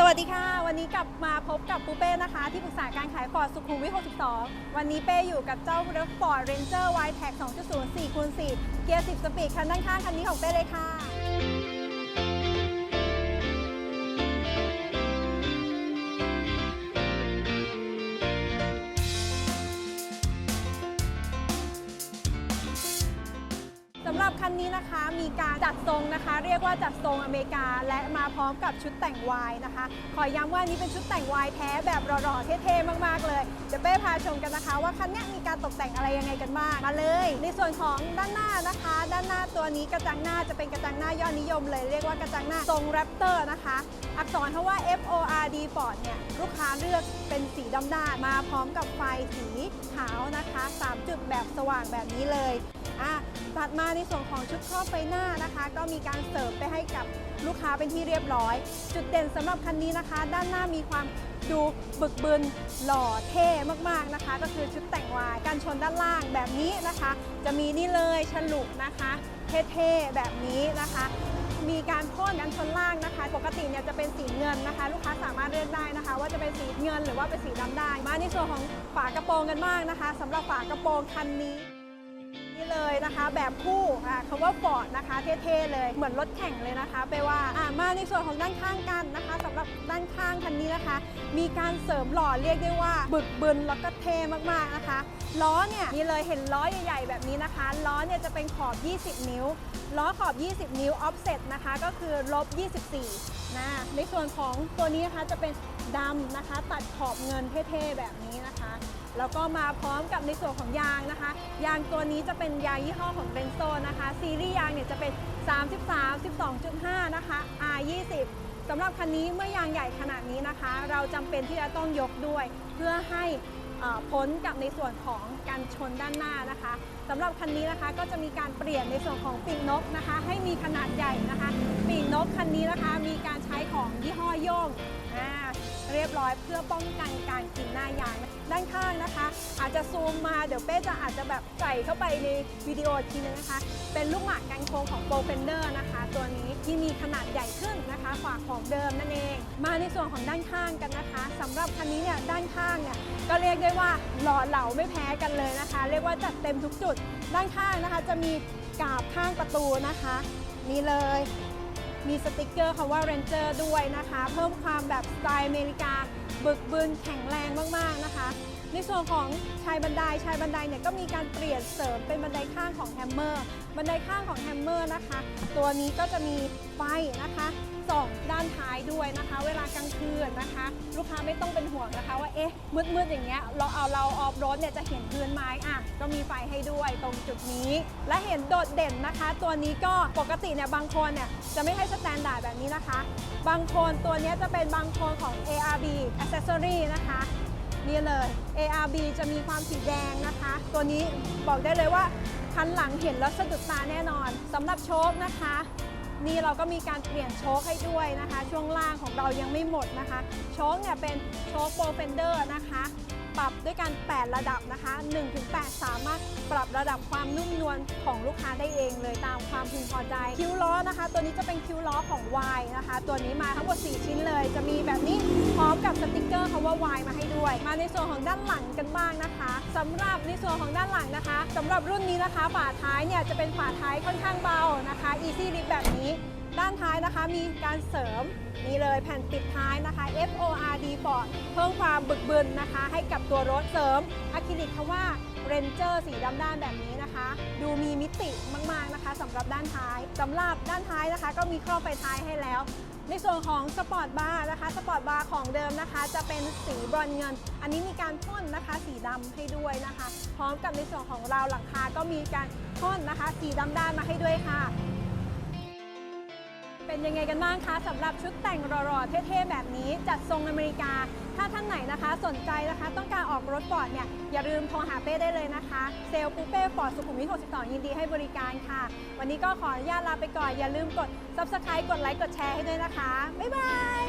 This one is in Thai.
สวัสดีค่ะ วันนี้กลับมาพบกับปูเป้นะคะ ที่ปรึกษาการขายฟอร์ดสุขุมวิท 62 วันนี้เป้อยู่กับเจ้ารถฟอร์ดเรนเจอร์ไวแท็ก2.0 4คูณ4เกียร์ 10 สปีดคันด้านข้างคันนี้ของเป้เลยค่ะ คันนี้นะคะมีการจัดทรงนะคะ เรียกว่าจัดทรงอเมริกา และมาพร้อมกับชุดแต่งวายนะคะ ขอย้ำว่านี้เป็นชุดแต่งวายแท้แบบหล่อๆเท่ๆมากๆเลยเดี๋ยวเป้พาชมกันนะคะ ว่าคันนี้มีการตกแต่งอะไรยังไงกันบ้างมาเลย ในส่วนของด้านหน้านะคะ ด้านหน้าตัวนี้กระจังหน้าจะเป็นกระจังหน้ายอดนิยมเลยเรียกว่ากระจังหน้าทรงแรปเตอร์นะคะอักษรคำว่า F O R D Ford เนี่ยลูกค้าเลือกเป็นสีดำด้านมาพร้อมกับไฟสีขาวนะคะสามจุดแบบสว่างแบบนี้เลย อะตัดมาในส่วนของชุดครอบไฟหน้านะคะ ก็มีการเสิริมไปให้กับลูกค้าเป็นที่เรียบร้อย จุดเด่นสำหรับคันนี้นะคะ ด้านหน้ามีความดูบึกบึนหล่อเท่มากๆนะคะ ก็คือชุดแต่งวายการชนด้านล่างแบบนี้นะคะ จะมีนี่เลยฉลุนะคะเท่ๆแบบนี้นะคะ มีการพ่นกันชนล่างนะคะ ปกติเนี่ยจะเป็นสีเงินนะคะ ลูกค้าสามารถเลือกได้นะคะ ว่าจะเป็นสีเงินหรือว่าเป็นสีดำได้ มาในส่วนของฝากระโปรงกันบ้างนะคะสำหรับฝากระโปรงคันนี้ นี่เลยนะคะ แบบคู่อะคำว่าฟอร์ดนะคะ เท่ๆเลยเหมือนรถแข่งเลยนะคะไปว่าอะมาในส่วนของด้านข้างกันนะคะสำหรับด้านข้างคันนี้นะคะ มีการเสริมหล่อเรียกได้ว่า บึกบึนแล้วก็เท่มากๆนะคะล้อเนี่ยนี่เลยเห็นล้อใหญ่ๆแบบนี้นะคะล้อเนี่ยจะเป็นขอบ 20 นิ้ว ล้อขอบ 20 นิ้ว offset นะคะก็คือลบ 24นะในส่วนของตัวนี้นะคะจะเป็นดำนะคะ ตัดขอบเงินเท่ๆแบบนี้นะคะ แล้วก็มาพร้อมกับในส่วนของยางนะคะ ยางตัวนี้จะเป็นยางยี่ห้อของเบนโซนะคะ ซีรีส์ยางเนี่ยจะเป็น 33 12.5 นะคะ R20 สำหรับคันนี้เมื่อยางใหญ่ขนาดนี้นะคะ เราจำเป็นที่จะต้องยกด้วย เพื่อให้พ้นกับในส่วนของการชนด้านหน้านะคะสำหรับคันนี้นะคะก็จะมีการเปลี่ยนในส่วนของปีกนกนะคะ ให้มีขนาดใหญ่นะคะ ปีกนกคันนี้นะคะมีการใช้ของยี่ห้อโย่งอ่า เรียบร้อยเพื่อป้องกันการกินหน้ายาง ด้านข้างนะคะ อาจจะซูมมาเดี๋ยวเป้จะอาจจะแบบใส่เข้าไปในวิดีโอทีนึงนะคะ เป็นลูกหมากกันโค้งของโปรเฟนเดอร์นะคะ ตัวนี้ที่มีขนาดใหญ่ขึ้นนะคะกว่าของเดิมนั่นเอง มาในส่วนของด้านข้างกันนะคะสำหรับคันนี้เนี่ยด้านข้างเนี่ยก็เรียกได้ว่าหล่อเหลาไม่แพ้กันเลยนะคะ เรียกว่าจัดเต็มทุกจุด ด้านข้างนะคะ จะมีกาบข้างประตูนะคะนี่เลย มีสติกเกอร์คำว่า Ranger ด้วยนะคะ เพิ่มความแบบสไตล์อเมริกา บึกบึนแข็งแรงมาก ๆ นะคะ ในส่วนของชายบันไดชายบันไดเนี่ยก็มีการเปลี่ยนเสริมเป็นบันไดข้างของแฮมเมอร์บันไดข้างของแฮมเมอร์นะคะ ตัวนี้ก็จะมีไฟนะคะส่องด้านท้ายด้วยนะคะ เวลากลางคืนนะคะ ลูกค้าไม่ต้องเป็นห่วงนะคะ ว่าเอ๊ะมืดๆอย่างเงี้ยเราเอาเราออฟโรดเนี่ยจะเห็นพื้นไม้อะก็มีไฟให้ด้วยตรงจุดนี้ และเห็นโดดเด่นนะคะ ตัวนี้ก็ปกติเนี่ยบางคนเนี่ยจะไม่ใช่สแตนดาร์ดแบบนี้นะคะ บางคนตัวนี้จะเป็นบางคนของ ARB Accessory นะคะ นี่เลย ARB จะมีความสีแดงนะคะ ตัวนี้บอกได้เลยว่าคันหลังเห็นแล้วสะดุดตาแน่นอนสำหรับโชคนะคะ นี่เราก็มีการเปลี่ยนโชคให้ด้วยนะคะ ช่วงล่างของเรายังไม่หมดนะคะ โชคเนี่ยเป็นโชคโปรเฟนเดอร์นะคะ ปรับด้วยกัน8ระดับนะคะ 1-8 สามารถปรับระดับความนุ่มนวลของลูกค้าได้เองเลยตามความพึงพอใจ คิ้วล้อนะคะ ตัวนี้จะเป็นคิ้วล้อของ Y นะคะ ตัวนี้มาทั้งหมด 4 ชิ้นเลย จะมีแบบนี้พร้อมกับสติกเกอร์คำว่า Y มาให้ด้วย มาในส่วนของด้านหลังกันบ้างนะคะ สำหรับในส่วนของด้านหลังนะคะสำหรับรุ่นนี้นะคะฝาท้ายเนี่ยจะเป็นฝาท้ายค่อนข้างเบานะคะ Easy Lift แบบนี้ ด้านท้ายนะคะมีการเสริมนี่เลยแผ่นปิดท้ายนะคะ F O R D Ford เพิ่มความบึกบึนนะคะ ให้กับตัวรถเสริมอะคริลิกคำว่า เรนเจอร์สีดำด้านแบบนี้นะคะ ดูมีมิติมากๆนะคะสำหรับด้านท้ายสำหรับด้านท้ายนะคะ ก็มีครอบไฟท้ายให้แล้ว ในส่วนของสปอร์ตบาร์นะคะสปอร์ตบาร์ของเดิมนะคะ จะเป็นสีบรอนซ์เงิน อันนี้มีการพ่นนะคะ สีดำให้ด้วยนะคะ พร้อมกับในส่วนของราวหลังคาก็มีการพ่นนะคะ สีดำด้านมาให้ด้วยค่ะ เป็นยังไงกันบ้างคะสำหรับชุดแต่งรอๆเท่ๆแบบนี้จัดทรงอเมริกา ถ้าท่านไหนนะคะสนใจนะคะ ต้องการออกรถฟอร์ดเนี่ยอย่าลืมโทรหาเป้ได้เลยนะคะ เซลล์ปูเป้ฟอร์ดสุขุมวิท 62 ยินดีให้บริการค่ะ วันนี้ก็ขออนุญาตลาไปก่อนอย่าลืมกด subscribe กดไลค์กดแชร์ให้ด้วยนะคะบ๊ายบาย